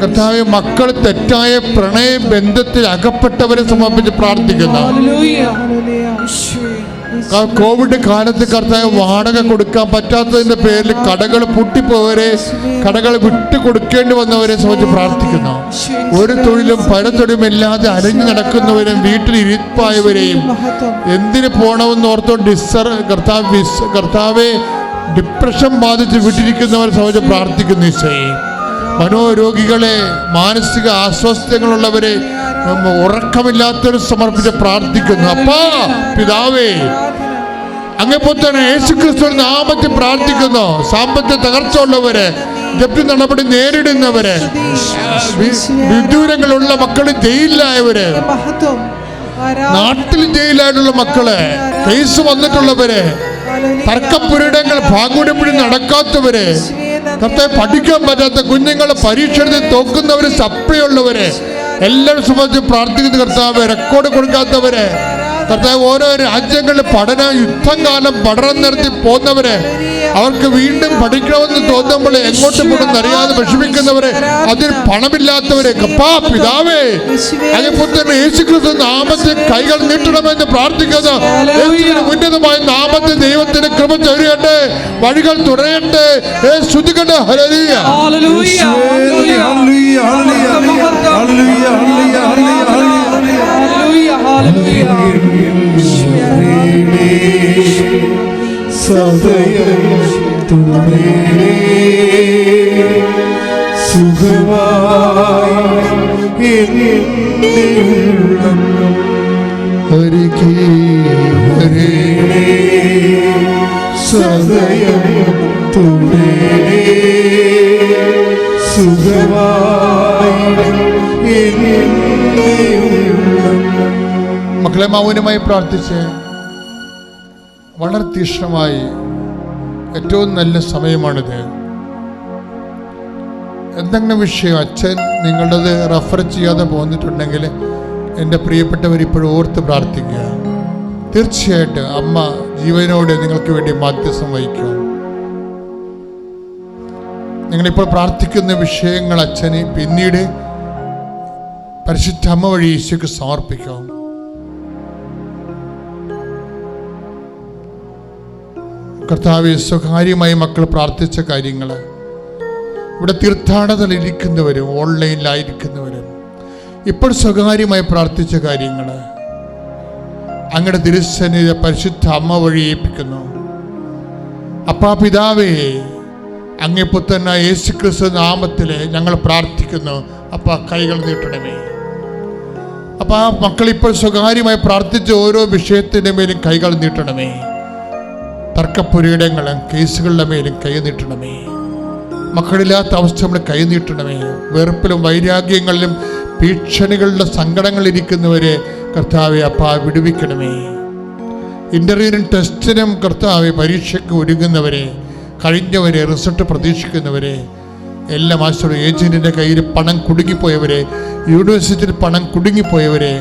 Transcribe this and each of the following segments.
കർത്താവ് മക്കൾ തെറ്റായ പ്രണയ ബന്ധത്തിൽ അകപ്പെട്ടവരെ സമർപ്പിച്ച് പ്രാർത്ഥിക്കുന്നു. കോവിഡ് കാലത്ത് കർത്താവ് വാടക കൊടുക്കാൻ പറ്റാത്തതിന്റെ പേരിൽ കടകൾ പൂട്ടിപ്പോവരെ കടകൾ വിട്ടു കൊടുക്കേണ്ടി വന്നവരെ സംബന്ധിച്ച് പ്രാർത്ഥിക്കുന്നു. ഒരു തൊഴിലും പരതൊഴിലും ഇല്ലാതെ അരഞ്ഞു നടക്കുന്നവരും വീട്ടിൽ ഇരിപ്പായവരെയും എന്തിനു പോകണമെന്ന് ഓർത്തോ ഡിസർ കർത്താവ് കർത്താവെ ഡിപ്രഷൻ ബാധിച്ച് വിട്ടിരിക്കുന്നവരെ സംബന്ധിച്ച് പ്രാർത്ഥിക്കുന്നു ഈശോയെ. മനോരോഗികളെ മാനസിക ആസ്വാസ്ഥ്യങ്ങളുള്ളവരെ ഉറക്കമില്ലാത്തവരും സമർപ്പിച്ച് പ്രാർത്ഥിക്കുന്നു അപ്പാ പിതാവേ അങ്ങെപ്പോൾ തന്നെ യേശുക്രിസ്തു നാമത്തിൽ പ്രാർത്ഥിക്കുന്നു സാമ്പത്തിക തകർച്ച ഉള്ളവര് ജപ്തി നടപടി നേരിടുന്നവര് വിദൂരങ്ങളുള്ള മക്കൾ ജയിലിലായവര്. നാട്ടിൽ ജയിലായിട്ടുള്ള മക്കൾ കേസ് വന്നിട്ടുള്ളവര്. തർക്കപ്പുരിടങ്ങൾ ഭാഗുടപ്പിടി നടക്കാത്തവര്. കർത്താവ് പഠിക്കാൻ പറ്റാത്ത കുഞ്ഞുങ്ങൾ പരീക്ഷ എഴുതി തോക്കുന്നവര് സപ്ലിയുള്ളവര്. എല്ലാവരും സംബന്ധിച്ച് പ്രാർത്ഥിക്കുന്ന കർത്താവ് റെക്കോർഡ് കൊടുക്കാത്തവര്. കർത്താവ് ഓരോ രാജ്യങ്ങളിൽ പഠന യുദ്ധം കാലം പഠനം നിർത്തി പോകുന്നവര്. അവർക്ക് വീണ്ടും പഠിക്കണമെന്ന് തോന്നുമ്പോൾ എങ്ങോട്ട് പോകുന്ന അറിയാതെ വിഷമിക്കുന്നവരെ അതിൽ പണമില്ലാത്തവരെ കപ്പാ പിതാവേ അതേപോലെ തന്നെ യേശുക്രിസ്തു നാമത്തിൽ കൈകൾ നീട്ടണമെന്ന് പ്രാർത്ഥിക്കുന്നു. ഉന്നതമായ നാമത്തെ ദൈവത്തിന് കൃപ ചൊരിയട്ടെ വഴികൾ തുടരട്ടെ ശ്രുതികട്ടെ ഹരലിയ Hallelujah. സദയം തുണേ സുഖമായി ഹരികേ ഹരേ സദയം തുണേ സുഖമായി മക്കളെ മൗനമായി പ്രാർത്ഥിച്ച്. വളരെ തീക്ഷ്ണമായി ഏറ്റവും നല്ല സമയമാണിത്. എന്തെങ്കിലും വിഷയം അച്ഛൻ നിങ്ങളുടേത് റെഫർ ചെയ്യാതെ പോന്നിട്ടുണ്ടെങ്കിൽ എന്റെ പ്രിയപ്പെട്ടവർ ഇപ്പോഴും ഓർത്ത് പ്രാർത്ഥിക്കുക. തീർച്ചയായിട്ടും അമ്മ ജീവനോട് നിങ്ങൾക്ക് വേണ്ടി മാധ്യസ്ഥം വഹിക്കും. നിങ്ങളിപ്പോൾ പ്രാർത്ഥിക്കുന്ന വിഷയങ്ങൾ അച്ഛന് പിന്നീട് പരിശുദ്ധ അമ്മ വഴി ഈശോയ്ക്ക് സമർപ്പിക്കാം. കർത്താവ് സ്വകാര്യമായി മക്കൾ പ്രാർത്ഥിച്ച കാര്യങ്ങൾ ഇവിടെ തീർത്ഥാടനത്തിലിരിക്കുന്നവരും ഓൺലൈനിലായിരിക്കുന്നവരും ഇപ്പോൾ സ്വകാര്യമായി പ്രാർത്ഥിച്ച കാര്യങ്ങൾ അങ്ങയുടെ തിരുസന്നിധി പരിശുദ്ധ അമ്മ വഴി ഏൽപ്പിക്കുന്നു. അപ്പാ പിതാവേ അങ്ങേ പുത്തന യേശു ക്രിസ്തു നാമത്തിൽ ഞങ്ങൾ പ്രാർത്ഥിക്കുന്നു. അപ്പ കൈകൾ നീട്ടണമേ. അപ്പം ആ മക്കൾ ഇപ്പോൾ സ്വകാര്യമായി പ്രാർത്ഥിച്ച ഓരോ വിഷയത്തിന്റെ മേലും കൈകൾ നീട്ടണമേ. തർക്കപ്പുരയിടങ്ങളും കേസുകളുടെ മേലും കൈനീട്ടണമേ മക്കളില്ലാത്ത അവസ്ഥ നമ്മൾ കൈനീട്ടണമേ വെറുപ്പിലും വൈരാഗ്യങ്ങളിലും ഭീഷണികളുടെ സങ്കടങ്ങളിരിക്കുന്നവരെ കർത്താവെ അപ്പ വിടുവിക്കണമേ. ഇന്റർവ്യൂവിനും ടെസ്റ്റിനും കർത്താവെ പരീക്ഷയ്ക്ക് ഒരുങ്ങുന്നവരെ കഴിഞ്ഞവരെ റിസൾട്ട് പ്രതീക്ഷിക്കുന്നവരെ എല്ലാ മാസ്റ്ററും ഏജന്റിന്റെ കയ്യിൽ പണം കുടുങ്ങിപ്പോയവരെ യൂണിവേഴ്സിറ്റിയിൽ പണം കുടുങ്ങിപ്പോയവരെ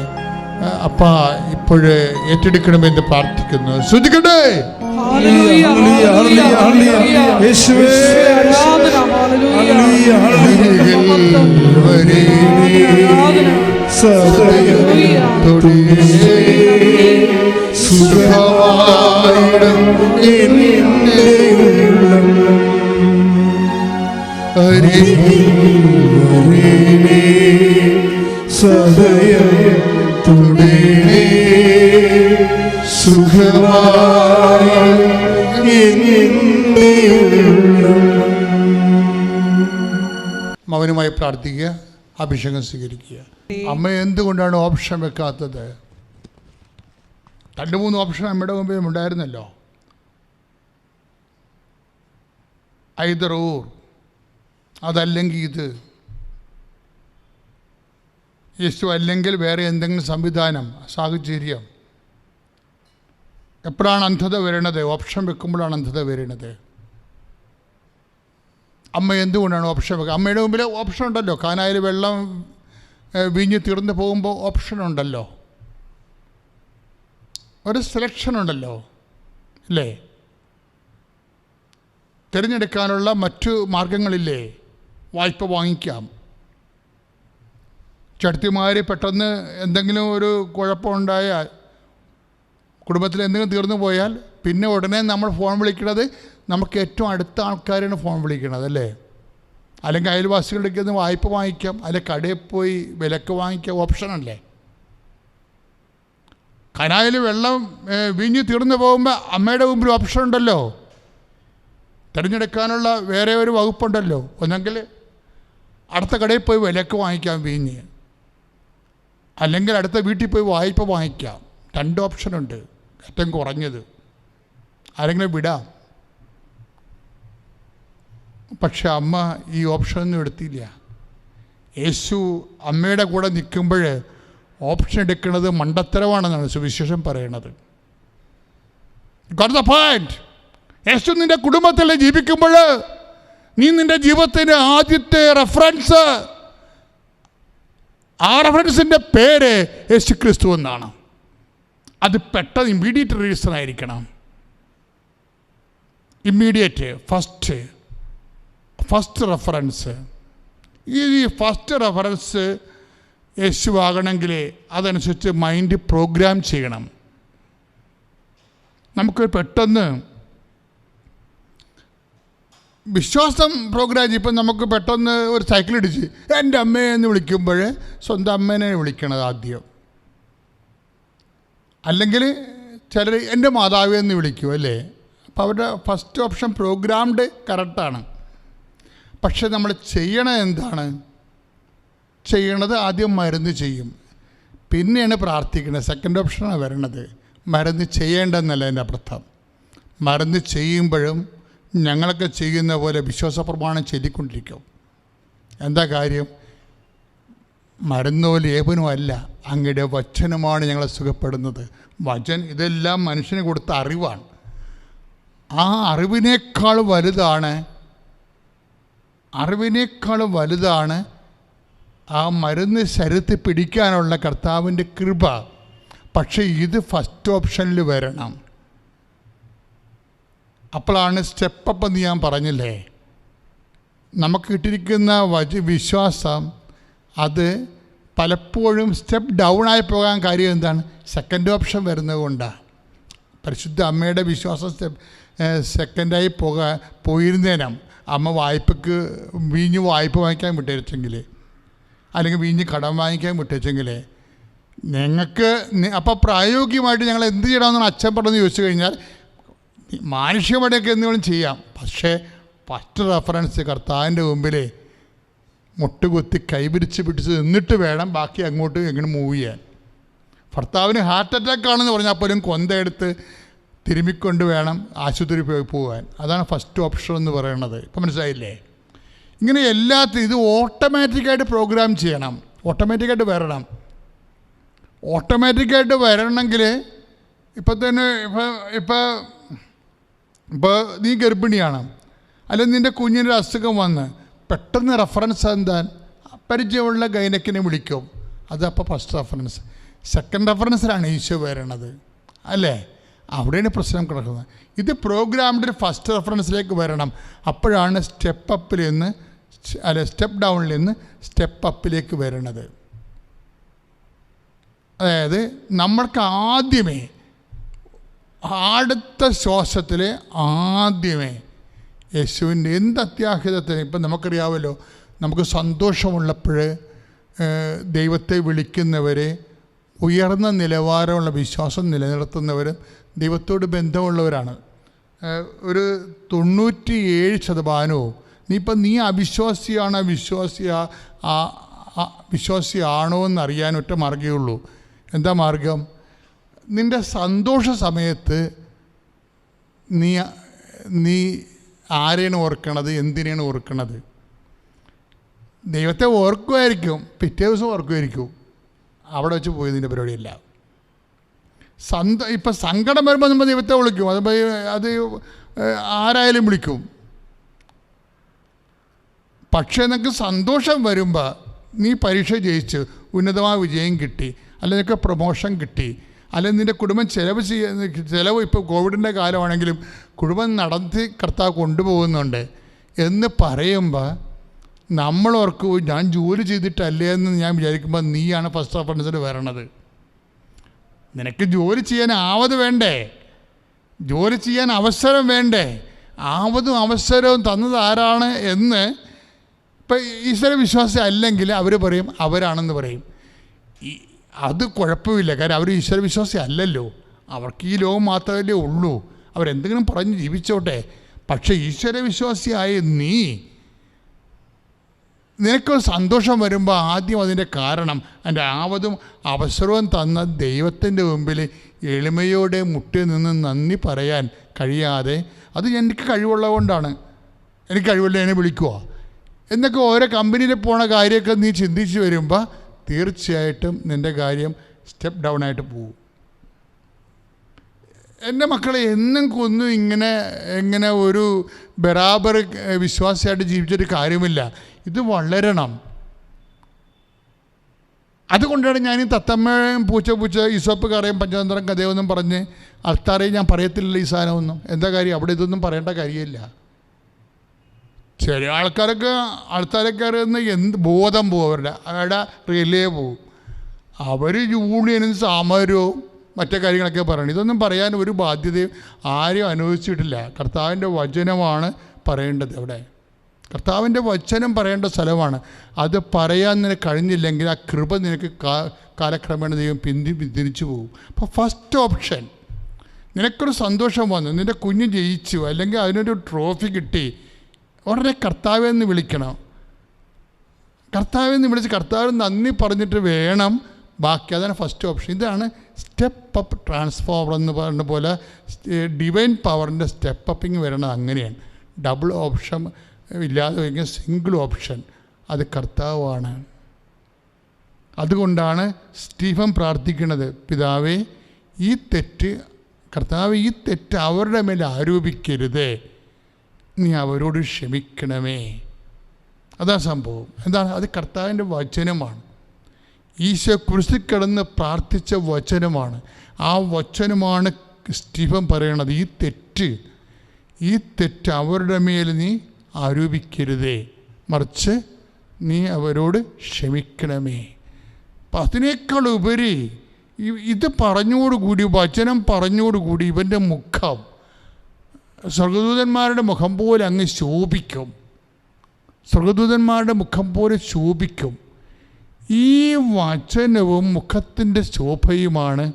അപ്പ ഇപ്പോഴ് ഏറ്റെടുക്കണമെന്ന് പ്രാർത്ഥിക്കുന്നു. ശ്രദ്ധിക്കട്ടെ? സുഖമായിടും എന്നെ ഉള്ളം അരികിൽ സദയം മൗനമായി പ്രാർത്ഥിക്കുക അഭിഷേകം സ്വീകരിക്കുക. അമ്മ എന്തുകൊണ്ടാണ് ഓപ്ഷൻ വെക്കാത്തത്? രണ്ട് മൂന്ന് ഓപ്ഷൻ അമ്മയുടെ മുമ്പിൽ ഉണ്ടായിരുന്നല്ലോ. ഊർ അതല്ലെങ്കിൽ ഇത്. യേശു അല്ലെങ്കിൽ വേറെ എന്തെങ്കിലും സംവിധാനം സാഹചര്യം. എപ്പോഴാണ് അന്ധത വരണത് ഓപ്ഷൻ വെക്കുമ്പോഴാണ് അന്ധത വരണത് അമ്മ എന്തുകൊണ്ടാണ് ഓപ്ഷൻ വെക്കുക? അമ്മയുടെ മുമ്പിൽ ഓപ്ഷൻ ഉണ്ടല്ലോ. കാനായിൽ വെള്ളം വീഞ്ഞ് തീർന്നു പോകുമ്പോൾ ഓപ്ഷൻ ഉണ്ടല്ലോ. ഒരു സെലക്ഷൻ ഉണ്ടല്ലോ. അല്ലേ? തിരഞ്ഞെടുക്കാനുള്ള മറ്റു മാർഗങ്ങളില്ലേ വായ്പ വാങ്ങിക്കാം. ചടുത്തിമാർ പെട്ടെന്ന് എന്തെങ്കിലും ഒരു കുഴപ്പമുണ്ടായാൽ കുടുംബത്തിൽ എന്തെങ്കിലും തീർന്നു പോയാൽ പിന്നെ ഉടനെ നമ്മൾ ഫോൺ വിളിക്കുന്നത് നമുക്ക് ഏറ്റവും അടുത്ത ആൾക്കാരാണ് ഫോൺ വിളിക്കുന്നത് അല്ലേ? അല്ലെങ്കിൽ അയൽവാസികളുടെ നിന്ന് വായ്പ വാങ്ങിക്കാം അല്ലെങ്കിൽ കടയിൽ പോയി വിലക്ക് വാങ്ങിക്കാം ഓപ്ഷൻ അല്ലേ? കനായിൽ വെള്ളം വീഞ്ഞ് തീർന്നു പോകുമ്പോൾ അമ്മയുടെ മുമ്പിൽ ഓപ്ഷൻ ഉണ്ടല്ലോ? തിരഞ്ഞെടുക്കാനുള്ള വേറെ ഒരു വകുപ്പുണ്ടല്ലോ? ഒന്നെങ്കിൽ അടുത്ത കടയിൽ പോയി വിലക്ക് വാങ്ങിക്കാം വീഞ്ഞ്. അല്ലെങ്കിൽ അടുത്ത വീട്ടിൽ പോയി വായ്പ വാങ്ങിക്കാം. രണ്ട് ഓപ്ഷനുണ്ട് ഏറ്റവും കുറഞ്ഞത് ആരെങ്കിലും വിടാം? പക്ഷെ അമ്മ ഈ ഓപ്ഷനൊന്നും എടുത്തില്ല. യേശു അമ്മയുടെ കൂടെ നിൽക്കുമ്പോൾ ഓപ്ഷൻ എടുക്കുന്നത് മണ്ടത്തരമാണെന്നാണ് സുവിശേഷം പറയണത്. ഗോട്ട് ദ പോയിന്റ് യേശു നിന്റെ കുടുംബത്തിൽ ജീവിക്കുമ്പോൾ നീ നിന്റെ ജീവിതത്തിന് ആദ്യത്തെ റെഫറൻസ് ആ റെഫറൻസിന്റെ പേര് യേശു ക്രിസ്തു എന്നാണ്. അത് പെട്ടെന്ന് ഇമ്മീഡിയറ്റ് റിലീസ് ആയിരിക്കണം. ഇമ്മീഡിയറ്റ് ഫസ്റ്റ് ഫസ്റ്റ് റെഫറൻസ് ഈ ഫസ്റ്റ് റെഫറൻസ് യേശു ആകണമെങ്കിൽ അതനുസരിച്ച് മൈൻഡ് പ്രോഗ്രാം ചെയ്യണം. നമുക്ക് പെട്ടെന്ന് വിശ്വാസം പ്രോഗ്രാം ചെയ്യും. ഇപ്പം നമുക്ക് പെട്ടെന്ന് ഒരു സൈക്കിൾ ഇടിച്ച് എന്റെ അമ്മയെ എന്ന് വിളിക്കുമ്പോൾ സ്വന്തം അമ്മേനെ വിളിക്കണത് ആദ്യം. അല്ലെങ്കിൽ ചിലർ എന്റെ മാതാവ് എന്ന് വിളിക്കും അല്ലേ? അപ്പോൾ അവരുടെ ഫസ്റ്റ് ഓപ്ഷൻ പ്രോഗ്രാംഡ് കറക്റ്റാണ് പക്ഷെ നമ്മൾ ചെയ്യണത് എന്താണ്? ചെയ്യണത് ആദ്യം മരുന്ന് ചെയ്യും. പിന്നെയാണ് പ്രാർത്ഥിക്കുന്നത് സെക്കൻഡ് ഓപ്ഷനാണ് വരണത്. മരുന്ന് ചെയ്യേണ്ടെന്നല്ല എന്റെ അർത്ഥം. മരുന്ന് ചെയ്യുമ്പോഴും ഞങ്ങളൊക്കെ ചെയ്യുന്ന പോലെ വിശ്വാസ പ്രമാണം ചൊല്ലിക്കൊണ്ടിരിക്കും. എന്താ കാര്യം? മരുന്നോ ലേപനോ അല്ല. അങ്ങയുടെ വചനമാണ് ഞങ്ങളെ സുഖപ്പെടുന്നത്. വചൻ ഇതെല്ലാം മനുഷ്യന് കൊടുത്ത അറിവാണ്. ആ അറിവിനേക്കാൾ വലുതാണ് അറിവിനേക്കാൾ വലുതാണ് ആ മരുന്ന് ശരീരത്തിൽ പിടിക്കാനുള്ള കർത്താവിന്റെ കൃപ. പക്ഷേ ഇത് ഫസ്റ്റ് ഓപ്ഷനിൽ വരണം. അപ്പോഴാണ് സ്റ്റെപ്പ് അപ്പ് എന്ന് ഞാൻ പറഞ്ഞില്ലേ? നമുക്ക് കിട്ടിയിരിക്കുന്ന വച വിശ്വാസം അത് പലപ്പോഴും സ്റ്റെപ്പ് ഡൗൺ ആയി പോകാൻ കാര്യം എന്താണ്? സെക്കൻഡ് ഓപ്ഷൻ വരുന്നത് കൊണ്ടാണ്. പരിശുദ്ധ അമ്മയുടെ വിശ്വാസം സ്റ്റെപ്പ് സെക്കൻഡായി പോകാൻ പോയിരുന്നേനം അമ്മ വായ്പക്ക് വീഞ്ഞ് വായ്പ വാങ്ങിക്കാൻ വിട്ടേച്ചെങ്കിൽ അല്ലെങ്കിൽ വീഞ്ഞ് കടം വാങ്ങിക്കാൻ വിട്ടേച്ചെങ്കിൽ ഞങ്ങൾക്ക് അപ്പോൾ പ്രായോഗികമായിട്ട് ഞങ്ങൾ എന്ത് ചെയ്യണമെന്നാണ് അച്ഛൻ പറഞ്ഞു ചോദിച്ചു കഴിഞ്ഞാൽ മാനുഷികമായിട്ടൊക്കെ എന്തെങ്കിലും ചെയ്യാം. പക്ഷേ ഫസ്റ്റ് റെഫറൻസ് കർത്താവിന്റെ മുമ്പിൽ മുട്ടുകുത്തി കൈപിരിച്ച് പിടിച്ച് നിന്നിട്ട് വേണം ബാക്കി അങ്ങോട്ട് എങ്ങനെ മൂവ് ചെയ്യാൻ. ഭർത്താവിന് ഹാർട്ട് അറ്റാക്ക് ആണെന്ന് പറഞ്ഞാൽ പോലും കൊന്തയെടുത്ത് തിരുമ്മിക്കൊണ്ട് വേണം ആശുപത്രി പോയി പോകാൻ അതാണ് ഫസ്റ്റ് ഓപ്ഷൻ എന്ന് പറയുന്നത് ഇപ്പം മനസ്സിലായില്ലേ? ഇങ്ങനെ എല്ലാത്തിനും ഇത് ഓട്ടോമാറ്റിക്കായിട്ട് പ്രോഗ്രാം ചെയ്യണം. ഓട്ടോമാറ്റിക്കായിട്ട് വരണം. ഓട്ടോമാറ്റിക്കായിട്ട് വരണമെങ്കിൽ ഇപ്പം തന്നെ ഇപ്പം ഇപ്പം ഇപ്പോൾ നീ ഗർഭിണിയാണ്. അല്ലെങ്കിൽ നിന്റെ കുഞ്ഞിന്റെ അസുഖം വന്ന് പെട്ടെന്ന് റെഫറൻസ് എന്താ പരിചയമുള്ള ഗൈനക്കിനെ വിളിക്കും. അതപ്പോൾ ഫസ്റ്റ് റെഫറൻസ് സെക്കൻഡ് റെഫറൻസിലാണ് ഈശോ വരണത്. അല്ലേ? അവിടെയാണ് പ്രശ്നം കിടക്കുന്നത്. ഇത് പ്രോഗ്രാമിന്റെ ഫസ്റ്റ് റെഫറൻസിലേക്ക് വരണം. അപ്പോഴാണ് സ്റ്റെപ്പ് അപ്പിൽ നിന്ന് അല്ലെ സ്റ്റെപ്പ് ഡൗണിൽ നിന്ന് സ്റ്റെപ്പ് അപ്പിലേക്ക് വരണത്. അതായത് നമ്മൾക്ക് ആദ്യമേ അടുത്ത ശ്വാസത്തിൽ ആദ്യമേ യേശുവിന്റെ എന്ത് അത്യാഹിതത്തിന്? ഇപ്പം നമുക്കറിയാമല്ലോ നമുക്ക് സന്തോഷമുള്ളപ്പോൾ ദൈവത്തെ വിളിക്കുന്നവരെ ഉയർന്ന നിലവാരമുള്ള വിശ്വാസം നിലനിർത്തുന്നവരും ദൈവത്തോട് ബന്ധമുള്ളവരാണ്. ഒരു തൊണ്ണൂറ്റിയേഴ് ശതമാനവും നീ ഇപ്പം നീ അവിശ്വാസിയാണ് വിശ്വാസിയാ വിശ്വാസിയാണോ എന്നറിയാൻ ഒറ്റ മാർഗമേ ഉള്ളൂ. എന്താ മാർഗം നിന്റെ സന്തോഷ സമയത്ത് നീ നീ ആരെയാണ് ഓർക്കണത്? എന്തിനാണ് ഓർക്കണത്? ദൈവത്തെ ഓർക്കുമായിരിക്കും. പിറ്റേ ദിവസം ഓർക്കുമായിരിക്കും. അവിടെ വെച്ച് പോയതിന്റെ പരിപാടിയല്ല. സന്ത ഇപ്പം സങ്കടം വരുമ്പോൾ നമ്മൾ ദൈവത്തെ വിളിക്കും. അത് അത് ആരായാലും വിളിക്കും. പക്ഷേ നിനക്ക് സന്തോഷം വരുമ്പോൾ നീ പരീക്ഷ ജയിച്ച് ഉന്നതമായ വിജയം കിട്ടി. അല്ലെങ്കിൽ നിനക്ക് പ്രൊമോഷൻ കിട്ടി. അല്ലെങ്കിൽ നിന്റെ കുടുംബം ചിലവ് ചെയ്യ ചിലവ് ഇപ്പോൾ കോവിഡിന്റെ കാലമാണെങ്കിലും കുടുംബം നടത്തി കർത്താവ് കൊണ്ടുപോകുന്നുണ്ട്. എന്ന് പറയുമ്പോൾ നമ്മൾ ഓർക്കൂ ഞാൻ ജോലി ചെയ്തിട്ടല്ലേ എന്ന് ഞാൻ വിചാരിക്കുമ്പോൾ നീയാണ് ഫസ്റ്റ് റെഫറൻസിൽ വരണത്. നിനക്ക് ജോലി ചെയ്യാൻ ആവത് വേണ്ടേ? ജോലി ചെയ്യാൻ അവസരം വേണ്ടേ? ആവതും അവസരവും തന്നത് ആരാണ് എന്ന് ഇപ്പം ഈശ്വര വിശ്വാസം അല്ലെങ്കിൽ അവർ പറയും അവരാണെന്ന് പറയും. അത് കുഴപ്പമില്ല. കാര്യം അവർ ഈശ്വര വിശ്വാസി അല്ലല്ലോ. അവർക്ക് ഈ ലോകം മാത്രമല്ലേ ഉള്ളൂ. അവരെന്തെങ്കിലും പറഞ്ഞ് ജീവിച്ചോട്ടെ. പക്ഷേ ഈശ്വരവിശ്വാസിയായ നീ നിനക്കൊരു സന്തോഷം വരുമ്പോൾ ആദ്യം അതിന്റെ കാരണം അതിന്റെ ആവതും അവസരവും തന്ന ദൈവത്തിന്റെ മുമ്പിൽ എളിമയോടെ മുട്ടിൽ നിന്ന് നന്ദി പറയാൻ കഴിയാതെ അത് എനിക്ക് കഴിവുള്ളത് കൊണ്ടാണ്. എനിക്ക് കഴിവുള്ള എന്നെ വിളിക്കുക എന്നൊക്കെ ഓരോ കമ്പനിയിൽ പോണ കാര്യമൊക്കെ നീ ചിന്തിച്ച് വരുമ്പോൾ തീർച്ചയായിട്ടും നിന്റെ കാര്യം സ്റ്റെപ്പ് ഡൗൺ ആയിട്ട് പോകും എന്റെ മക്കളെ എന്നും കൊന്നും ഇങ്ങനെ എങ്ങനെ ഒരു ബറാബർ വിശ്വാസിയായിട്ട് ജീവിച്ചിട്ട് കാര്യമില്ല. ഇത് വളരണം. അതുകൊണ്ടാണ് ഞാൻ ഈ തത്തമ്മയും പൂച്ച പൂച്ച ഈസോപ്പ് കറയും പഞ്ചതന്ത്രം കഥയൊന്നും പറഞ്ഞ് അൽത്താറയും ഞാൻ പറയത്തില്ല ഈ സാധനമൊന്നും. എന്താ കാര്യം? അവിടെ ഇതൊന്നും പറയേണ്ട കാര്യമില്ല. ചില ആൾക്കാരൊക്കെ ആൾക്കാരൊക്കെ അറിയുന്ന എന്ത് ബോധം പോകും അവരുടെ. അവരുടെ റിലേ പോകും അവർ യൂണിയനും സമരവും മറ്റേ കാര്യങ്ങളൊക്കെ പറയണം. ഇതൊന്നും പറയാൻ ഒരു ബാധ്യതയും ആരും അനുവദിച്ചിട്ടില്ല. കർത്താവിന്റെ വചനമാണ് പറയേണ്ടത് അവിടെ. കർത്താവിന്റെ വചനം പറയേണ്ട സ്ഥലമാണ്. അത് പറയാൻ നിനക്ക് കഴിഞ്ഞില്ലെങ്കിൽ ആ കൃപ നിനക്ക് കാലക്രമേണ ദൈവം പിന്തി തിരിച്ചു പോകും. അപ്പോൾ ഫസ്റ്റ് ഓപ്ഷൻ നിനക്കൊരു സന്തോഷം വന്നു. നിന്റെ കുഞ്ഞ് ജയിച്ചു. അല്ലെങ്കിൽ അതിനൊരു ട്രോഫി കിട്ടി. ഉടനെ കർത്താവെന്ന് വിളിക്കണം. കർത്താവെന്ന് വിളിച്ച് കർത്താവ് നന്ദി പറഞ്ഞിട്ട് വേണം ബാക്കി അതാണ് ഫസ്റ്റ് ഓപ്ഷൻ ഇതാണ് സ്റ്റെപ്പ് അപ്പ് ട്രാൻസ്ഫോമർ എന്ന് പറഞ്ഞ പോലെ ഡിവൈൻ പവറിന്റെ സ്റ്റെപ്പ് അപ്പിങ് വരണത് അങ്ങനെയാണ്. ഡബിൾ ഓപ്ഷൻ ഇല്ലാതെ വയ്ക്കുന്ന സിംഗിൾ ഓപ്ഷൻ അത് കർത്താവാണ്. അതുകൊണ്ടാണ് സ്റ്റീഫൻ പ്രാർത്ഥിക്കുന്നത് പിതാവേ ഈ തെറ്റ് കർത്താവ് ഈ തെറ്റ് അവരുടെ മേൽ ആരോപിക്കരുതേ. നീ അവരോട് ക്ഷമിക്കണമേ. അതാ സംഭവം. എന്താണ്? അത് കർത്താവിന്റെ വചനമാണ്. ഈശോ കുരിശിൽ കിടന്ന് പ്രാർത്ഥിച്ച വചനമാണ്. ആ വചനമാണ് സ്റ്റീഫൻ പറയണത്. ഈ തെറ്റ് ഈ തെറ്റ് അവരുടെ മേൽ നീ ആരോപിക്കരുതേ. മറിച്ച് നീ അവരോട് ക്ഷമിക്കണമേ. അപ്പം അതിനേക്കാൾ ഉപരി ഇത് പറഞ്ഞോടുകൂടി വചനം പറഞ്ഞോടുകൂടി ഇവന്റെ മുഖം സ്വർഗദൂതന്മാരുടെ മുഖം പോലെ അങ്ങ് ശോഭിക്കും. സ്വർഗദൂതന്മാരുടെ മുഖം പോലെ ശോഭിക്കും. ഈ വചനവും മുഖത്തിന്റെ ശോഭയുമാണ്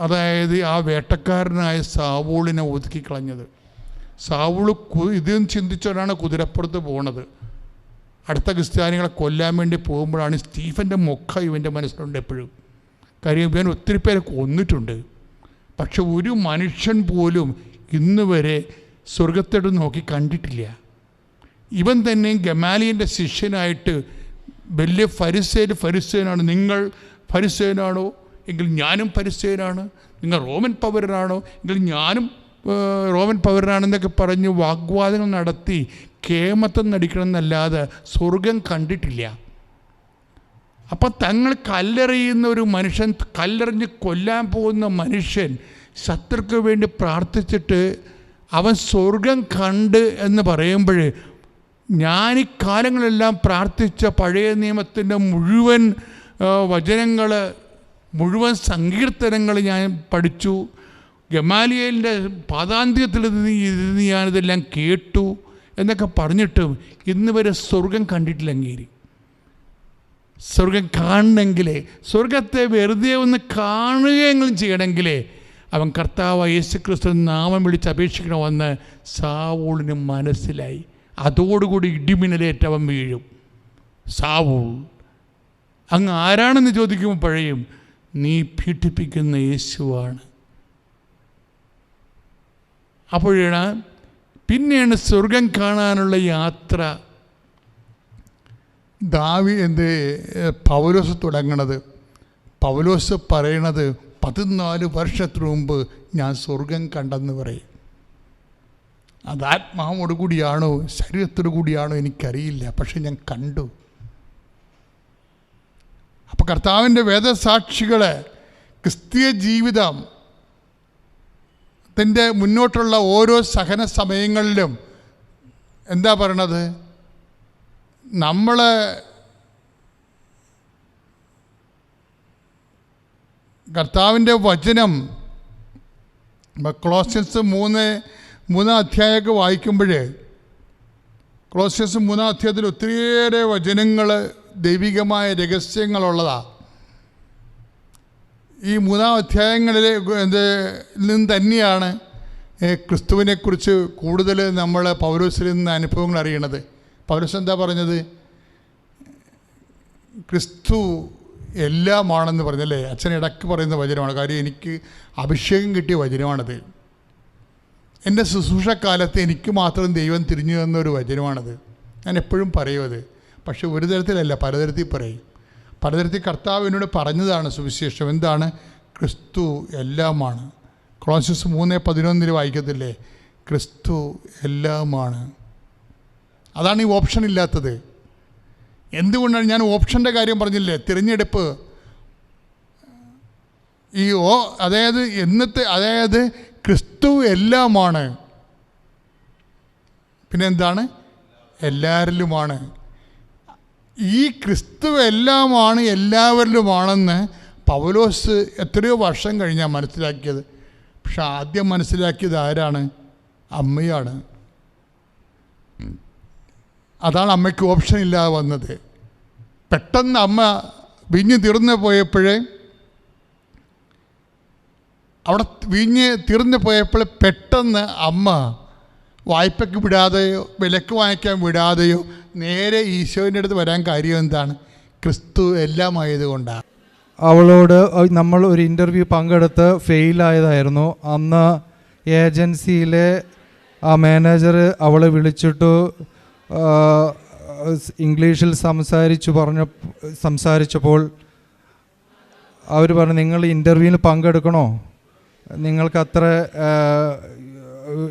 അതായത് ആ വേട്ടക്കാരനായ സാവൂളിനെ ഒതുക്കിക്കളഞ്ഞത്. സാവൂൾ കു ഇതും ചിന്തിച്ചവരാണ് കുതിരപ്പുറത്ത് പോണത്. അടുത്ത ക്രിസ്ത്യാനികളെ കൊല്ലാൻ വേണ്ടി പോകുമ്പോഴാണ് സ്റ്റീഫന്റെ മുഖം ഇവന്റെ മനസ്സിലുണ്ട് എപ്പോഴും. കാര്യം ഇവൻ ഒത്തിരി പേരെ കൊന്നിട്ടുണ്ട്. പക്ഷെ ഒരു മനുഷ്യൻ പോലും ഇന്ന് വരെ സ്വർഗത്തോട് നോക്കി കണ്ടിട്ടില്ല. ഇവൻ തന്നെ ഗമാലിയന്റെ ശിഷ്യനായിട്ട് വലിയ ഫരിസേൽ ഫരിസേനാണ് നിങ്ങൾ ഫരിസേനാണോ എങ്കിൽ ഞാനും ഫരിസേനാണ് നിങ്ങൾ റോമൻ പൗരനാണോ? എങ്കിൽ ഞാനും റോമൻ പൗരനാണെന്നൊക്കെ പറഞ്ഞ് വാഗ്വാദങ്ങൾ നടത്തി കേമത്തം നടിക്കണം എന്നല്ലാതെ സ്വർഗം കണ്ടിട്ടില്ല. അപ്പം തങ്ങൾ കല്ലെറിയുന്ന ഒരു മനുഷ്യൻ കല്ലെറിഞ്ഞ് കൊല്ലാൻ പോകുന്ന മനുഷ്യൻ ശത്രുക്ക് വേണ്ടി പ്രാർത്ഥിച്ചിട്ട് അവൻ സ്വർഗം കണ്ട് എന്ന് പറയുമ്പോൾ ഞാൻ ഈ കാലങ്ങളെല്ലാം പ്രാർത്ഥിച്ച പഴയ നിയമത്തിന്റെ മുഴുവൻ വചനങ്ങൾ മുഴുവൻ സങ്കീർത്തനങ്ങൾ ഞാൻ പഠിച്ചു. ഗമാലിയലിന്റെ പാതാന്ത്യത്തിൽ നിന്ന് ഇരുന്ന് ഞാനിതെല്ലാം കേട്ടു എന്നൊക്കെ പറഞ്ഞിട്ടും ഇന്ന് വരെ സ്വർഗം കണ്ടിട്ടില്ല അങ്ങേരി. സ്വർഗം കാണണമെങ്കിലേ സ്വർഗത്തെ വെറുതെ ഒന്ന് കാണുകയെങ്കിലും ചെയ്യണമെങ്കിലേ അവൻ കർത്താവ് യേശു ക്രിസ്തു നാമം വിളിച്ച് അപേക്ഷിക്കണമെന്ന് സാവൂളിന് മനസ്സിലായി. അതോടുകൂടി ഇടിമിന്നലേറ്റ് അവൻ വീഴും. സാവൂൾ അങ്ങ് ആരാണെന്ന് ചോദിക്കുമ്പോൾ പഴയും നീ പീഡിപ്പിക്കുന്ന യേശുവാണ്. അപ്പോഴാണ് പിന്നെയാണ് സ്വർഗം കാണാനുള്ള യാത്ര ദാവി എന്ത് പൗലോസ് തുടങ്ങണത്. പൗലോസ് പറയണത് പതിനാല് വർഷത്തിന് മുമ്പ് ഞാൻ സ്വർഗം കണ്ടെന്ന് പറയും. അത് ആത്മാവോട് കൂടിയാണോ ശരീരത്തോടു കൂടിയാണോ എനിക്കറിയില്ല പക്ഷെ ഞാൻ കണ്ടു. അപ്പോൾ കർത്താവിന്റെ വേദസാക്ഷികളെ ക്രിസ്തീയ ജീവിതം ത്തിന്റെ മുന്നോട്ടുള്ള ഓരോ സഹന സമയങ്ങളിലും എന്താ പറയണത്? നമ്മൾ കർത്താവിന്റെ വചനം ക്ലോസ്യൻസ് മൂന്ന് മൂന്നാം അധ്യായമൊക്കെ വായിക്കുമ്പോൾ ക്ലോസ്യൻസ് മൂന്നാം അധ്യായത്തിൽ ഒത്തിരിയേറെ വചനങ്ങൾ ദൈവികമായ രഹസ്യങ്ങളുള്ളതാണ് ഈ മൂന്നാം അധ്യായങ്ങളിൽ നിന്ന് തന്നെയാണ് ക്രിസ്തുവിനെക്കുറിച്ച് കൂടുതൽ നമ്മൾ പൗലോസിൽ നിന്ന് അനുഭവങ്ങൾ അറിയണത്. പൗലോസ് എന്താ പറഞ്ഞത്? ക്രിസ്തു എല്ലാമാണെന്ന് പറഞ്ഞല്ലേ? അച്ഛൻ ഇടയ്ക്ക് പറയുന്ന വചനമാണ്. കാര്യം എനിക്ക് അഭിഷേകം കിട്ടിയ വചനമാണത്. എന്റെ ശുശ്രൂഷക്കാലത്ത് എനിക്ക് മാത്രം ദൈവം തിരിഞ്ഞു തന്ന ഒരു വചനമാണത്. ഞാൻ എപ്പോഴും പറയും അത്. പക്ഷെ ഒരു തരത്തിലല്ല പലതരത്തിൽ പറയും. പലതരത്തിൽ കർത്താവ് എന്നോട് പറഞ്ഞതാണ് സുവിശേഷം. എന്താണ്? ക്രിസ്തു എല്ലാമാണ്. ക്ലോസസ് മൂന്ന് പതിനൊന്നിൽ വായിക്കത്തില്ലേ? ക്രിസ്തു എല്ലാമാണ്. അതാണ് ഈ ഓപ്ഷൻ ഇല്ലാത്തത്. എന്തുകൊണ്ടാണ് ഞാൻ ഓപ്ഷന്റെ കാര്യം പറഞ്ഞില്ലേ? തിരഞ്ഞെടുപ്പ്. ഈ ഓ അതായത് എന്നത്തെ അതായത് ക്രിസ്തു എല്ലാമാണ്. പിന്നെ എന്താണ്? എല്ലാവരിലുമാണ് ഈ ക്രിസ്തു എല്ലാമാണ് എല്ലാവരിലുമാണെന്ന് പൗലോസ് എത്രയോ വർഷം കഴിഞ്ഞാൽ മനസ്സിലാക്കിയത്. പക്ഷെ ആദ്യം മനസ്സിലാക്കിയത് ആരാണ്? അമ്മയാണ്. അതാണ് അമ്മയ്ക്ക് ഓപ്ഷൻ ഇല്ലാതെ വന്നത്. പെട്ടെന്ന് അമ്മ വിഞ്ഞ് തീർന്നു പോയപ്പോഴേ അവിടെ വിഞ്ഞ് തീർന്നു പോയപ്പോൾ പെട്ടെന്ന് അമ്മ വായ്പയ്ക്ക് വിടാതെയോ വിലക്ക് വാങ്ങിക്കാൻ വിടാതെയോ നേരെ ഈശോയുടെ അടുത്ത് വരാൻ കാര്യം എന്താണ്? ക്രിസ്തു എല്ലാമായതുകൊണ്ടാണ് അവളോട് നമ്മൾ ഒരു ഇന്റർവ്യൂ പങ്കെടുത്ത് ഫെയിലായതായിരുന്നു അന്ന് ഏജൻസിയിലെ ആ മാനേജർ അവളെ വിളിച്ചിട്ട് ഇംഗ്ലീഷിൽ സംസാരിച്ചു പറഞ്ഞ സംസാരിച്ചപ്പോൾ അവർ പറഞ്ഞു നിങ്ങൾ ഇന്റർവ്യൂവിൽ പങ്കെടുക്കണോ? നിങ്ങൾക്ക് അത്ര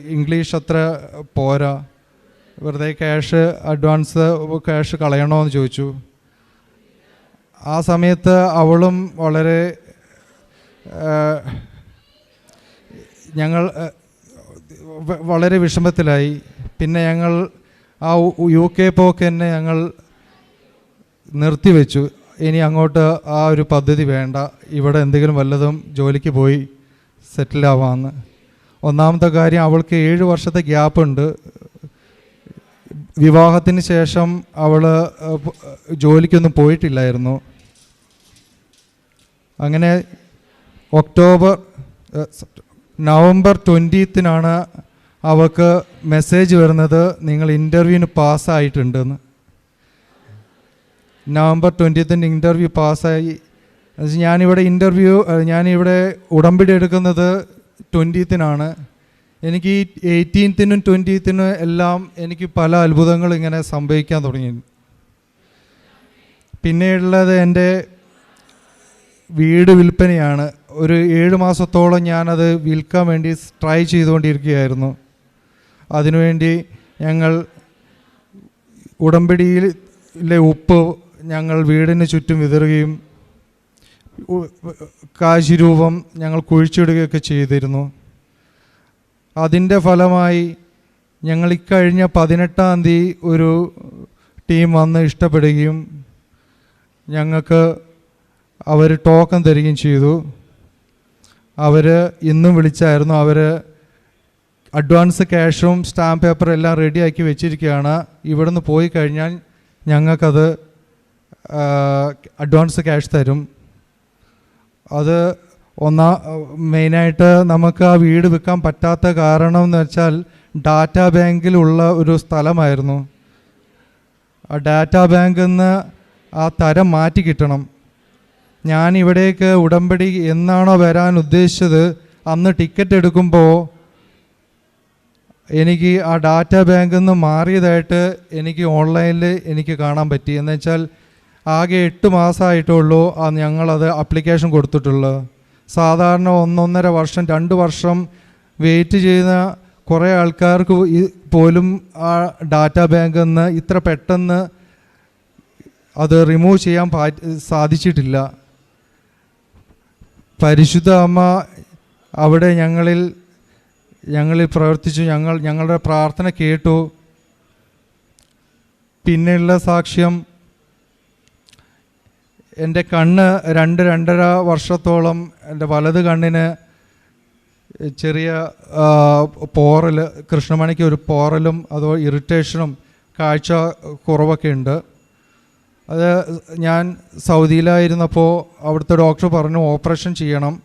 ഇംഗ്ലീഷ് അത്ര പോരാ. വെറുതെ ക്യാഷ് അഡ്വാൻസ് ക്യാഷ് കളയണോ എന്ന് ചോദിച്ചു. ആ സമയത്ത് അവളും വളരെ ഞങ്ങൾ വളരെ വിഷമത്തിലായി. പിന്നെ ഞങ്ങൾ ആ യു കെ പോക്ക് തന്നെ ഞങ്ങൾ നിർത്തിവെച്ചു. ഇനി അങ്ങോട്ട് ആ ഒരു പദ്ധതി വേണ്ട. ഇവിടെ എന്തെങ്കിലും വല്ലതും ജോലിക്ക് പോയി സെറ്റിലാവാമെന്ന് ഒന്നാമത്തെ കാര്യം അവൾക്ക് ഏഴ് വർഷത്തെ ഗ്യാപ്പ് ഉണ്ട്. വിവാഹത്തിന് ശേഷം അവൾ ജോലിക്കൊന്നും പോയിട്ടില്ലായിരുന്നു. അങ്ങനെ ഒക്ടോബർ നവംബർ ട്വന്റീത്തിനാണ് അവൾക്ക് മെസ്സേജ് വരുന്നത് നിങ്ങൾ ഇന്റർവ്യൂവിന് പാസ്സായിട്ടുണ്ടെന്ന് നവംബർ ട്വന്റീത്തിന് ഇന്റർവ്യൂ പാസ്സായി ഞാനിവിടെ ഇന്റർവ്യൂ ഞാനിവിടെ ഉടമ്പടി എടുക്കുന്നത് ട്വന്റീത്തിനാണ് എനിക്ക് ഈ എയ്റ്റീൻത്തിനും ട്വന്റീത്തിനും എല്ലാം എനിക്ക് പല അത്ഭുതങ്ങൾ ഇങ്ങനെ സംഭവിക്കാൻ തുടങ്ങി പിന്നെയുള്ളത് എന്റെ വീട് വിൽപ്പനയാണ്. ഒരു ഏഴ് മാസത്തോളം ഞാനത് വിൽക്കാൻ വേണ്ടി ട്രൈ ചെയ്തുകൊണ്ടിരിക്കുകയായിരുന്നു. അതിനുവേണ്ടി ഞങ്ങൾ ഉടമ്പടിയിലെ ഉപ്പ് ഞങ്ങൾ വീടിന് ചുറ്റും വിതറുകയും കാശിരൂപം രൂപം ഞങ്ങൾ കുഴിച്ചിടുകയൊക്കെ ചെയ്തിരുന്നു. അതിന്റെ ഫലമായി ഞങ്ങൾ ഇക്കഴിഞ്ഞ പതിനെട്ടാം തീയതി ഒരു ടീം വന്ന് ഇഷ്ടപ്പെടുകയും ഞങ്ങൾക്ക് അവർ ടോക്കൺ തരികയും ചെയ്തു. അവർ ഇന്നും വിളിച്ചായിരുന്നു. അവർ അഡ്വാൻസ് ക്യാഷും സ്റ്റാമ്പ് പേപ്പറും എല്ലാം റെഡിയാക്കി വെച്ചിരിക്കുകയാണ്. ഇവിടുന്ന് പോയി കഴിഞ്ഞാൽ ഞങ്ങൾക്കത് അഡ്വാൻസ് ക്യാഷ് തരും. അത് ഒന്നാ മെയിനായിട്ട് നമുക്ക് ആ വീട് വിൽക്കാൻ പറ്റാത്ത കാരണം എന്ന് വെച്ചാൽ ഡാറ്റ ബാങ്കിലുള്ള ഒരു സ്ഥലമായിരുന്നു. ആ ഡാറ്റ ബാങ്കിൽ നിന്ന് ആ തരം മാറ്റി കിട്ടണം. ഞാൻ ഇവിടേക്ക് ഉടമ്പടി എന്നാണോ വരാൻ ഉദ്ദേശിച്ചത് അന്ന് ടിക്കറ്റ് എടുക്കുമ്പോൾ എനിക്ക് ആ ഡാറ്റ ബാങ്കിൽ നിന്ന് മാറിയതായിട്ട് എനിക്ക് ഓൺലൈനിൽ എനിക്ക് കാണാൻ പറ്റി. എന്ന് വെച്ചാൽ ആകെ എട്ട് മാസമായിട്ടുള്ളൂ ഞങ്ങളത് അപ്ലിക്കേഷൻ കൊടുത്തിട്ടുള്ളത് സാധാരണ ഒന്നൊന്നര വർഷം രണ്ട് വർഷം വെയിറ്റ് ചെയ്യുന്ന കുറേ ആൾക്കാർക്ക് പോലും ആ ഡാറ്റ ബാങ്കിൽ നിന്ന് ഇത്ര പെട്ടെന്ന് അത് റിമൂവ് ചെയ്യാൻ സാധിച്ചിട്ടില്ല. പരിശുദ്ധ അമ്മ അവിടെ ഞങ്ങളിൽ ഞങ്ങളിൽ പ്രവർത്തിച്ചു ഞങ്ങൾ ഞങ്ങളുടെ പ്രാർത്ഥന കേട്ടു. പിന്നെയുള്ള സാക്ഷ്യം എന്റെ കണ്ണ് രണ്ട് രണ്ടര വർഷത്തോളം എന്റെ വലത് കണ്ണിന് ചെറിയ പോറൽ കൃഷ്ണമണിക്ക് ഒരു പോറലും അതോ ഇറിറ്റേഷനും കാഴ്ച കുറവൊക്കെ ഉണ്ട്. അത് ഞാൻ സൗദിയിലായിരുന്നപ്പോൾ അവിടുത്തെ ഡോക്ടർ പറഞ്ഞു ഓപ്പറേഷൻ ചെയ്യണം.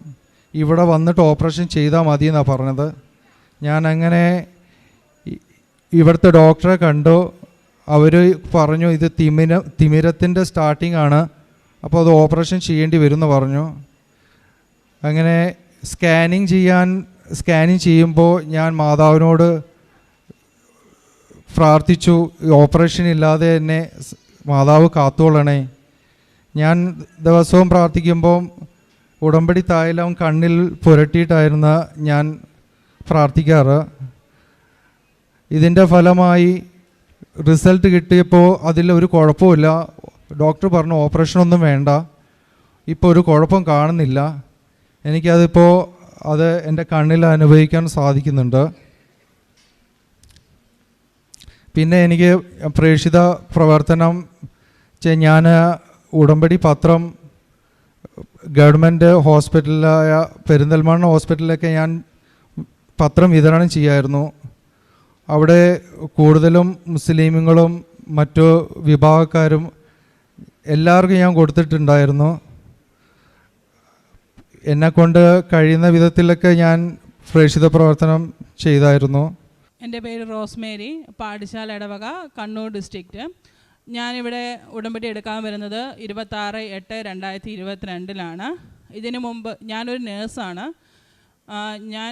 ഇവിടെ വന്നിട്ട് ഓപ്പറേഷൻ ചെയ്താൽ മതി എന്നാണ് പറഞ്ഞത്. ഞാൻ അങ്ങനെ ഇവിടുത്തെ ഡോക്ടറെ കണ്ടു. അവർ പറഞ്ഞു ഇത് തിമിര തിമിരത്തിന്റെ സ്റ്റാർട്ടിംഗ് ആണ്. അപ്പോൾ അത് ഓപ്പറേഷൻ ചെയ്യേണ്ടി വരുമെന്ന് പറഞ്ഞു. അങ്ങനെ സ്കാനിങ് ചെയ്യാൻ സ്കാനിങ് ചെയ്യുമ്പോൾ ഞാൻ മാതാവിനോട് പ്രാർത്ഥിച്ചു ഓപ്പറേഷൻ ഇല്ലാതെ തന്നെ മാതാവ് കാത്തോളണേ ഞാൻ ദിവസവും പ്രാർത്ഥിക്കുമ്പോൾ ഉടമ്പടി തായലം കണ്ണിൽ പുരട്ടിയിട്ടായിരുന്ന ഞാൻ പ്രാർത്ഥിക്കാറ്. ഇതിന്റെ ഫലമായി റിസൾട്ട് കിട്ടിയപ്പോൾ അതിൽ ഒരു കുഴപ്പമില്ല ഡോക്ടർ പറഞ്ഞു ഓപ്പറേഷനൊന്നും വേണ്ട. ഇപ്പോൾ ഒരു കുഴപ്പം കാണുന്നില്ല. എനിക്കതിപ്പോൾ അത് എന്റെ കണ്ണിൽ അനുഭവിക്കാൻ സാധിക്കുന്നുണ്ട്. പിന്നെ എനിക്ക് പ്രേക്ഷിത പ്രവർത്തനം ഞാൻ ഉടമ്പടി പത്രം ഗവൺമെന്റ് ഹോസ്പിറ്റലായ പെരിന്തൽമണ്ണ ഹോസ്പിറ്റലിലൊക്കെ ഞാൻ പത്രം വിതരണം ചെയ്യായിരുന്നു. അവിടെ കൂടുതലും മുസ്ലിമുകളും മറ്റു വിഭാഗക്കാരും എല്ലാവർക്കും ഞാൻ കൊടുത്തിട്ടുണ്ടായിരുന്നു. എന്നെക്കൊണ്ട് കഴിയുന്ന വിധത്തിലൊക്കെ ഞാൻ പ്രേക്ഷിത പ്രവർത്തനം ചെയ്തായിരുന്നു. എന്റെ പേര് റോസ്മേരി പാടിശാല ഇടവക കണ്ണൂർ ഡിസ്ട്രിക്റ്റ് ഞാനിവിടെ ഉടമ്പടി എടുക്കാൻ വരുന്നത് ഇരുപത്താറ് എട്ട് രണ്ടായിരത്തി ഇരുപത്തിരണ്ടിലാണ്. ഇതിനു മുമ്പ് ഞാനൊരു നേഴ്സാണ്. ഞാൻ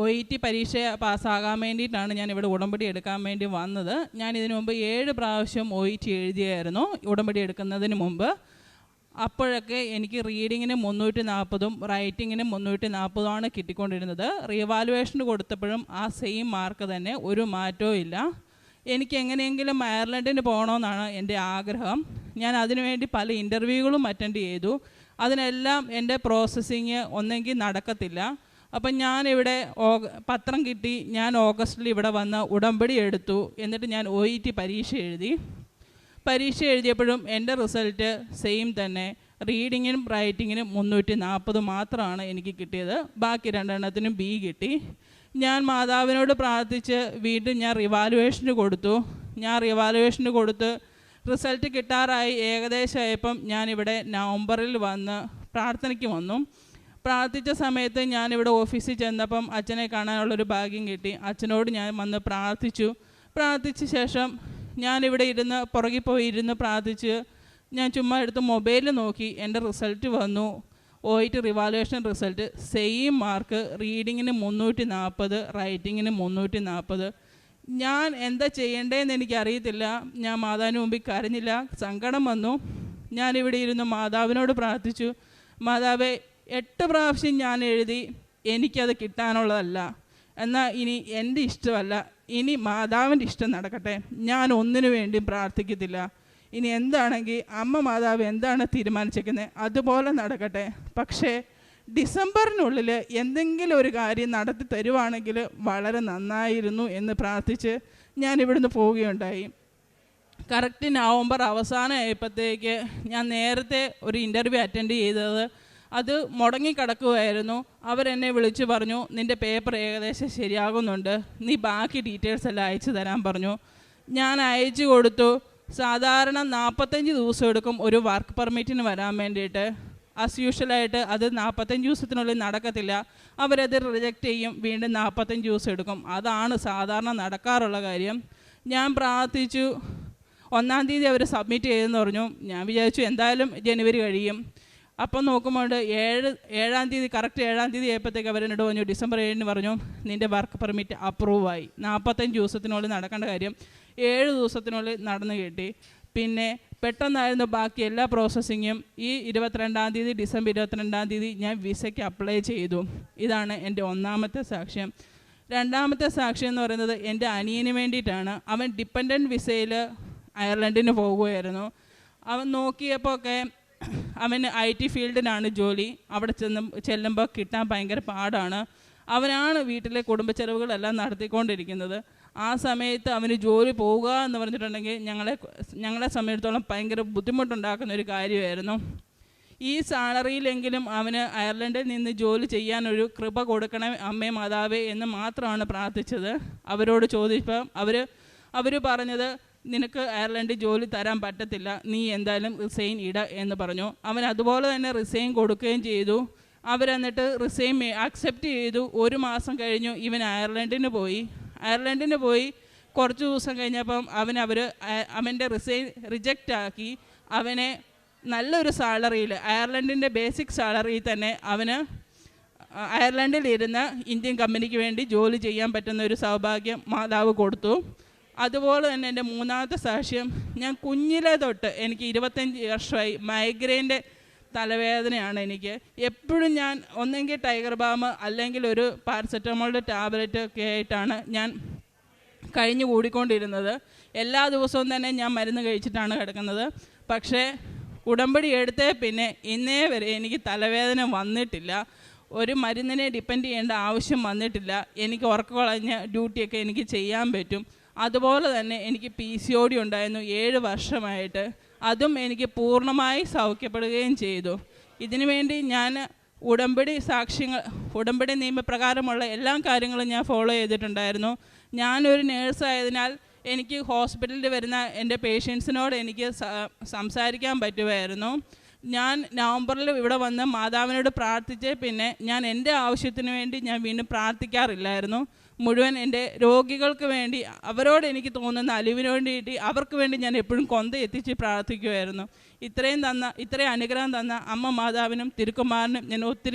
ഒ ഇ ടി പരീക്ഷ പാസ്സാകാൻ വേണ്ടിയിട്ടാണ് ഞാൻ ഇവിടെ ഉടമ്പടി എടുക്കാൻ വേണ്ടി വന്നത്. ഞാൻ ഇതിനു മുമ്പ് ഏഴ് പ്രാവശ്യം ഒ ഇ ടി എഴുതിയായിരുന്നു ഉടമ്പടി എടുക്കുന്നതിന് മുമ്പ്. അപ്പോഴൊക്കെ എനിക്ക് റീഡിങ്ങിന് മുന്നൂറ്റി നാൽപ്പതും റൈറ്റിങ്ങിന് മുന്നൂറ്റി നാൽപ്പതുമാണ് കിട്ടിക്കൊണ്ടിരുന്നത്. റീവാലുവേഷന് കൊടുത്തപ്പോഴും ആ സെയിം മാർക്ക് തന്നെ ഒരു മാറ്റവും ഇല്ല. എനിക്ക് എങ്ങനെയെങ്കിലും അയർലൻഡിന് പോകണമെന്നാണ് എന്റെ ആഗ്രഹം. ഞാൻ അതിനുവേണ്ടി പല ഇന്റർവ്യൂകളും അറ്റൻഡ് ചെയ്തു. അതിനെല്ലാം എന്റെ പ്രോസസ്സിങ് ഒന്നെങ്കിൽ നടക്കത്തില്ല. അപ്പം ഞാനിവിടെ ഇവിടെ പത്രം കിട്ടി ഞാൻ ഓഗസ്റ്റിൽ ഇവിടെ വന്ന് ഉടമ്പടി എടുത്തു എന്നിട്ട് ഞാൻ ഒ ഇ ടി പരീക്ഷ എഴുതി. പരീക്ഷ എഴുതിയപ്പോഴും എന്റെ റിസൾട്ട് സെയിം തന്നെ. റീഡിങ്ങിനും റൈറ്റിങ്ങിനും മുന്നൂറ്റി നാൽപ്പത് മാത്രമാണ് എനിക്ക് കിട്ടിയത്. ബാക്കി രണ്ടെണ്ണത്തിനും ബി കിട്ടി. ഞാൻ മാതാവിനോട് പ്രാർത്ഥിച്ച് വീണ്ടും ഞാൻ റിവാലുവേഷന് കൊടുത്തു. ഞാൻ റിവാലുവേഷന് കൊടുത്ത് റിസൾട്ട് കിട്ടാറായി. ഏകദേശമായപ്പം ഞാനിവിടെ നവംബറിൽ വന്ന് പ്രാർത്ഥനയ്ക്ക് വന്നു. പ്രാർത്ഥിച്ച സമയത്ത് ഞാനിവിടെ ഓഫീസിൽ ചെന്നപ്പം അച്ഛനെ കാണാനുള്ളൊരു ഭാഗ്യം കിട്ടി. അച്ഛനോട് ഞാൻ വന്ന് പ്രാർത്ഥിച്ചു. പ്രാർത്ഥിച്ച ശേഷം ഞാനിവിടെ ഇരുന്ന് പുറകിൽ പോയി ഇരുന്ന് പ്രാർത്ഥിച്ച് ഞാൻ ചുമ്മാ എടുത്ത് മൊബൈലിൽ നോക്കി. എന്റെ റിസൾട്ട് വന്നു. O T revaluation result. Same mark. റീഡിങ്ങിന് മുന്നൂറ്റി നാൽപ്പത് റൈറ്റിങ്ങിന് മുന്നൂറ്റി നാൽപ്പത് ഞാൻ എന്താ ചെയ്യേണ്ടതെന്ന് എനിക്കറിയത്തില്ല. ഞാൻ മാതാവിന് മുമ്പിൽ കരഞ്ഞില്ല. സങ്കടം വന്നു. ഞാനിവിടെ ഇരുന്ന് മാതാവിനോട് പ്രാർത്ഥിച്ചു. മാതാവേ എട്ട് പ്രാവശ്യം ഞാൻ എഴുതി എനിക്കത് കിട്ടാനുള്ളതല്ല. എന്നാൽ ഇനി എന്റെ ഇഷ്ടമല്ല. ഇനി മാതാവിന്റെ ഇഷ്ടം നടക്കട്ടെ. ഞാൻ ഒന്നിനു വേണ്ടി പ്രാർത്ഥിക്കത്തില്ല. ഇനി എന്താണെങ്കിൽ അമ്മ മാതാവ് എന്താണ് തീരുമാനിച്ചേക്കുന്നത്? അതുപോലെ നടക്കട്ടെ. പക്ഷേ ഡിസംബറിനുള്ളിൽ എന്തെങ്കിലും ഒരു കാര്യം നടത്തി തരുവാണെങ്കിൽ വളരെ നന്നായിരുന്നു എന്ന് പ്രാർത്ഥിച്ച് ഞാൻ ഇവിടുന്ന് പോവുകയുണ്ടായി. കറക്റ്റ് നവംബർ അവസാനമായപ്പോഴത്തേക്ക് ഞാൻ നേരത്തെ ഒരു ഇന്റർവ്യൂ അറ്റൻഡ് ചെയ്തത് അത് മുടങ്ങിക്കിടക്കുകയായിരുന്നു അവരെന്നെ വിളിച്ചു പറഞ്ഞു നിന്റെ പേപ്പർ ഏകദേശം ശരിയാകുന്നുണ്ട്. നീ ബാക്കി ഡീറ്റെയിൽസ് എല്ലാം അയച്ചു തരാൻ പറഞ്ഞു. ഞാൻ അയച്ചു കൊടുത്തു. സാധാരണ നാൽപ്പത്തഞ്ച് ദിവസം എടുക്കും ഒരു വർക്ക് പെർമിറ്റിന് വരാൻ വേണ്ടിയിട്ട്. ആസ് യൂഷ്വലായിട്ട് അത് നാൽപ്പത്തഞ്ച് ദിവസത്തിനുള്ളിൽ നടക്കത്തില്ല. അവരത് റിജക്റ്റ് ചെയ്യും. വീണ്ടും നാൽപ്പത്തഞ്ച് ദിവസം എടുക്കും. അതാണ് സാധാരണ നടക്കാറുള്ള കാര്യം. ഞാൻ പ്രാർത്ഥിച്ചു. ഒന്നാം തീയതി അവർ സബ്മിറ്റ് ചെയ്തെന്ന് പറഞ്ഞു. ഞാൻ വിചാരിച്ചു എന്തായാലും ജനുവരി കഴിയും. അപ്പം നോക്കുമ്പോൾ ഏഴ് ഏഴാം തീയതി കറക്റ്റ് ഏഴാം തീയതി ആയപ്പോഴത്തേക്ക് അവരെന്നോട് പറഞ്ഞു ഡിസംബർ ഏഴിന് പറഞ്ഞു നിന്റെ വർക്ക് പെർമിറ്റ് അപ്രൂവായി നാൽപ്പത്തഞ്ച് ദിവസത്തിനുള്ളിൽ നടക്കേണ്ട കാര്യം ഏഴ് ദിവസത്തിനുള്ളിൽ നടന്നു കിട്ടി. പിന്നെ പെട്ടെന്നായിരുന്നു ബാക്കി എല്ലാ പ്രോസസ്സിങ്ങും ഈ ഇരുപത്തിരണ്ടാം തീയതി ഡിസംബർ ഇരുപത്തിരണ്ടാം തീയതി ഞാൻ വിസയ്ക്ക് അപ്ലൈ ചെയ്തു. ഇതാണ് എന്റെ ഒന്നാമത്തെ സാക്ഷ്യം. രണ്ടാമത്തെ സാക്ഷ്യം എന്ന് പറയുന്നത് എന്റെ അനിയന് വേണ്ടിയിട്ടാണ്. അവൻ ഡിപ്പെൻഡന്റ് വിസയിൽ അയർലൻഡിന് പോകുമായിരുന്നു അവൻ നോക്കിയപ്പോൾ ഒക്കെ അവന് ഐ ടി ഫീൽഡിലാണ് ജോലി. അവിടെ ചെന്ന് ചെല്ലുമ്പോൾ കിട്ടാൻ ഭയങ്കര പാടാണ്. അവനാണ് വീട്ടിലെ കുടുംബ ചെലവുകളെല്ലാം നടത്തിക്കൊണ്ടിരിക്കുന്നത്. ആ സമയത്ത് അവന് ജോലി പോവുക എന്ന് പറഞ്ഞിട്ടുണ്ടെങ്കിൽ ഞങ്ങളെ ഞങ്ങളെ സംബന്ധിച്ചിടത്തോളം ഭയങ്കര ബുദ്ധിമുട്ടുണ്ടാക്കുന്ന ഒരു കാര്യമായിരുന്നു. ഈ സാലറിയിലെങ്കിലും അവന് അയർലൻഡിൽ നിന്ന് ജോലി ചെയ്യാനൊരു കൃപ കൊടുക്കണേ അമ്മേ മാതാവേ എന്ന് മാത്രമാണ് പ്രാർത്ഥിച്ചത്. അവരോട് ചോദിച്ചപ്പം അവർ അവർ പറഞ്ഞത് നിനക്ക് അയർലൻഡിൽ ജോലി തരാൻ പറ്റത്തില്ല. നീ എന്തായാലും റിസൈൻ ഇട എന്ന് പറഞ്ഞു. അവൻ അതുപോലെ തന്നെ റിസൈൻ കൊടുക്കുകയും ചെയ്തു. അവരെന്നിട്ട് റിസൈൻ അക്സെപ്റ്റ് ചെയ്തു. ഒരു മാസം കഴിഞ്ഞു ഇവൻ അയർലൻഡിന് പോയി. അയർലൻഡിന് പോയി. കുറച്ച് ദിവസം കഴിഞ്ഞപ്പം അവൻ അവർ അവന്റെ റിസൈൻ റിജക്റ്റ് ആക്കി. അവനെ നല്ലൊരു സാലറിയിൽ അയർലൻഡിന്റെ ബേസിക് സാലറിയിൽ തന്നെ അവന് അയർലൻഡിൽ ഇരുന്ന് ഇന്ത്യൻ കമ്പനിക്ക് വേണ്ടി ജോലി ചെയ്യാൻ പറ്റുന്ന ഒരു സൗഭാഗ്യം മാതാവ് കൊടുത്തു. അതുപോലെ തന്നെ എന്റെ മൂന്നാമത്തെ സാക്ഷ്യം ഞാൻ കുഞ്ഞിലെ തൊട്ട് എനിക്ക് ഇരുപത്തഞ്ച് വർഷമായി മൈഗ്രെയിന്റെ തലവേദനയാണ് എനിക്ക്. എപ്പോഴും ഞാൻ ഒന്നെങ്കിൽ ടൈഗർ ബാം അല്ലെങ്കിൽ ഒരു പാരസെറ്റമോളിന്റെ ടാബ്ലറ്റ് ഒക്കെ ആയിട്ടാണ് ഞാൻ കഴിഞ്ഞു കൂടിക്കൊണ്ടിരുന്നത്. എല്ലാ ദിവസവും തന്നെ ഞാൻ മരുന്ന് കഴിച്ചിട്ടാണ് കിടക്കുന്നത്. പക്ഷേ ഉടമ്പടി എടുത്തേ പിന്നെ ഇന്നേ വരെ എനിക്ക് തലവേദന വന്നിട്ടില്ല. ഒരു മരുന്നിനെ ഡിപ്പെൻഡ് ചെയ്യേണ്ട ആവശ്യം വന്നിട്ടില്ല. എനിക്ക് ഉറക്കളഞ്ഞ് ഡ്യൂട്ടിയൊക്കെ എനിക്ക് ചെയ്യാൻ പറ്റും. അതുപോലെ തന്നെ എനിക്ക് പി സി ഒ ഡി ഉണ്ടായിരുന്നു ഏഴ് വർഷമായിട്ട്. അതും എനിക്ക് പൂർണമായി സൗഖ്യപ്പെടുകയും ചെയ്തു. ഇതിനു വേണ്ടി ഞാൻ ഉടമ്പടി സാക്ഷ്യങ്ങൾ ഉടമ്പടി നിയമപ്രകാരമുള്ള എല്ലാ കാര്യങ്ങളും ഞാൻ ഫോളോ ചെയ്തിട്ടുണ്ടായിരുന്നു. ഞാനൊരു നേഴ്സായതിനാൽ എനിക്ക് ഹോസ്പിറ്റലിൽ വരുന്ന എന്റെ പേഷ്യൻസിനോട് എനിക്ക് സംസാരിക്കാൻ പറ്റുമായിരുന്നു. ഞാൻ നവംബറിൽ ഇവിടെ വന്ന് മാതാവിനോട് പ്രാർത്ഥിച്ച് പിന്നെ ഞാൻ എന്റെ ആവശ്യത്തിന് വേണ്ടി ഞാൻ വീണ്ടും പ്രാർത്ഥിക്കാറില്ലായിരുന്നു. മുഴുവൻ എന്റെ രോഗികൾക്ക് വേണ്ടി അവരോട് എനിക്ക് തോന്നുന്ന അലിവിന് വേണ്ടിയിട്ട് അവർക്ക് വേണ്ടി ഞാൻ എപ്പോഴും കൊന്ത എത്തിച്ച് പ്രാർത്ഥിക്കുമായിരുന്നു ഇത്രയും തന്ന ഇത്രയും അനുഗ്രഹം തന്ന അമ്മ മാതാവിനും തിരുക്കുമാരനും ഞാൻ ഒത്തിരി